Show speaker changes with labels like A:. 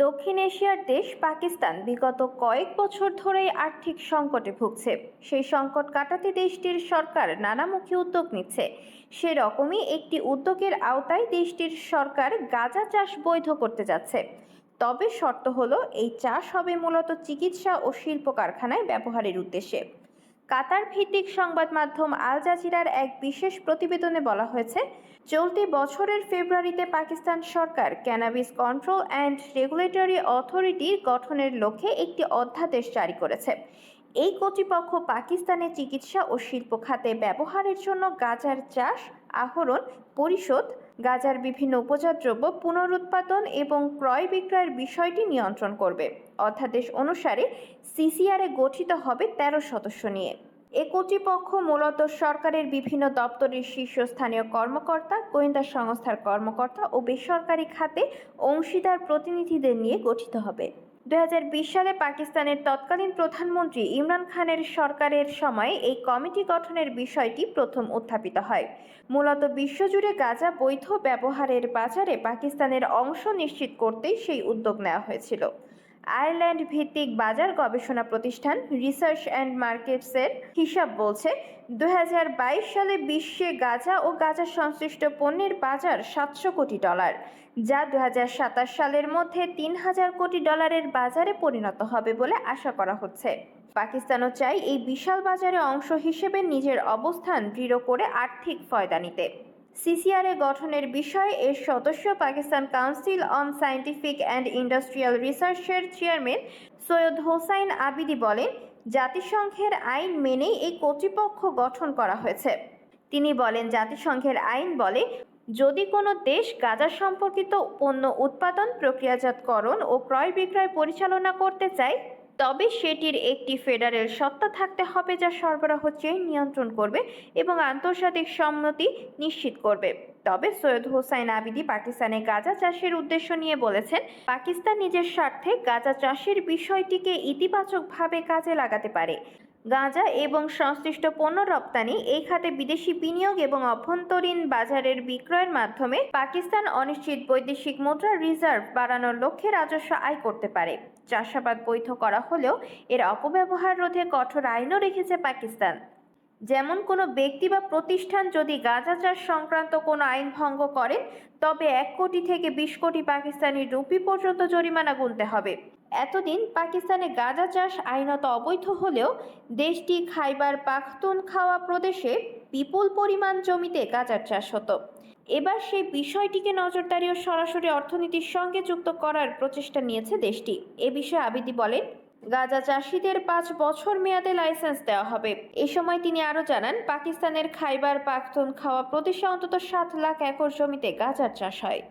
A: দক্ষিণ এশিয়ার দেশ পাকিস্তান বিগত কয়েক বছর ধরেই আর্থিক সংকটে ভুগছে। সেই সংকট কাটাতে দেশটির সরকার নানামুখী উদ্যোগ নিচ্ছে। সেরকমই একটি উদ্যোগের আওতায় দেশটির সরকার গাঁজা চাষ বৈধ করতে যাচ্ছে। তবে শর্ত হলো, এই চাষ হবে মূলত চিকিৎসা ও শিল্প কারখানায় ব্যবহারের উদ্দেশ্যে। কাতার ভিত্তিক সংবাদ মাধ্যম আল জাজিরার এক বিশেষ প্রতিবেদনে বলা হয়েছে, চলতি বছরের ফেব্রুয়ারিতে পাকিস্তান সরকার cannabis control and regulatory authority গঠনের লক্ষ্যে একটি অধ্যাদেশ জারি করেছে। এই কর্তৃপক্ষ পাকিস্তানে চিকিৎসা ও শিল্প খাতে ব্যবহারের জন্য গাজার চাষ, আহরণ, পরিশোধ, গাজার বিভিন্ন উপজাত দ্রব্য পুনরুৎপাদন এবং ক্রয় বিক্রয়ের বিষয়টি নিয়ন্ত্রণ করবে। অধ্যাদেশ অনুসারে সিসিআরএ গঠিত হবে তেরো সদস্য নিয়ে। এ কর্তৃপক্ষ মূলত সরকারের বিভিন্ন দপ্তরের শীর্ষস্থানীয় কর্মকর্তা, গোয়েন্দা সংস্থার কর্মকর্তা ও বেসরকারি খাতে অংশীদার প্রতিনিধিদের নিয়ে গঠিত হবে। দুই হাজার বিশ সালে পাকিস্তানের তৎকালীন প্রধানমন্ত্রী ইমরান খানের সরকারের সময় এই কমিটি গঠনের বিষয়টি প্রথম উত্থাপিত হয়। মূলত বিশ্বজুড়ে গাঁজা বৈধ ব্যবহারের বাজারে পাকিস্তানের অংশ নিশ্চিত করতেই সেই উদ্যোগ নেওয়া হয়েছিল। আয়ারল্যান্ড ভিত্তিক বাজার গবেষণা প্রতিষ্ঠান রিসার্চ অ্যান্ড মার্কেটসের হিসাব বলছে দু হাজার বাইশ সালে বিশ্বে গাঁজা ও গাঁজা সংশ্লিষ্ট পণ্যের বাজার সাতশো কোটি ডলার, যা দু হাজার সাতাশ সালের মধ্যে তিন হাজার কোটি ডলারের বাজারে পরিণত হবে বলে আশা করা হচ্ছে। পাকিস্তানও চাই এই বিশাল বাজারে অংশ হিসেবে নিজের অবস্থান দৃঢ় করে আর্থিক ফয়দা নিতে সিসিআরএ গঠনের বিষয়ে এর সদস্য Pakistan council on scientific and industrial রিসার্চের চেয়ারম্যান সৈয়দ হোসাইন আবিদি বলেন, জাতিসংঘের আইন মেনেই এই কর্তৃপক্ষ গঠন করা হয়েছে। তিনি বলেন, জাতিসংঘের আইন বলে, যদি কোনো দেশ গাঁজা সম্পর্কিত পণ্য উৎপাদন, প্রক্রিয়াজাতকরণ ও ক্রয় বিক্রয় পরিচালনা করতে চায় তবে সেটির একটি ফেডারেল সত্তা থাকতে হবে যা সরবরাহ চেইন নিয়ন্ত্রণ করবে এবং আন্তর্জাতিক সম্মতি নিশ্চিত করবে। তবে সৈয়দ হোসাইন আবিদি পাকিস্তানে গাঁজা চাষের উদ্দেশ্য নিয়ে বলেছেন, পাকিস্তান নিজের স্বার্থে গাঁজা চাষের বিষয়টিকে ইতিবাচকভাবে কাজে লাগাতে পারে। গাঁজা এবং সংশ্লিষ্ট পণ্য রপ্তানি, এই খাতে বিদেশি বিনিয়োগ এবং অভ্যন্তরীণ বাজারের বিক্রয়ের মাধ্যমে পাকিস্তান অনিশ্চিত বৈদেশিক মুদ্রা রিজার্ভ বাড়ানোর লক্ষ্যে রাজস্ব আয় করতে পারে। চাষাবাদ বৈধ করা হলেও এর অপব্যবহার রোধে কঠোর আইনও রেখেছে পাকিস্তান। যেমন কোনো ব্যক্তি বা প্রতিষ্ঠান যদি গাঁজা চাষ সংক্রান্ত কোনো আইন ভঙ্গ করেন, তবে এক কোটি থেকে বিশ কোটি পাকিস্তানি রুপি পর্যন্ত জরিমানা গুনতে হবে। এতদিন পাকিস্তানে গাঁজা চাষ আইনত অবৈধ হলেও দেশটি খাইবার পাখতুনখাওয়া প্রদেশে বিপুল পরিমাণ জমিতে গাঁজার চাষ হতো। এবার সেই বিষয়টিকে নজরদারি ও সরাসরি অর্থনীতির সঙ্গে যুক্ত করার প্রচেষ্টা নিয়েছে দেশটি। এ বিষয়ে আবিদি বলেন, গাঁজা চাষিদের পাঁচ বছর মেয়াদে লাইসেন্স দেওয়া হবে। এ সময় তিনি আরও জানান, পাকিস্তানের খাইবার পাখতুনখাওয়া প্রদেশে অন্তত সাত লাখ একর জমিতে গাঁজার চাষ হয়।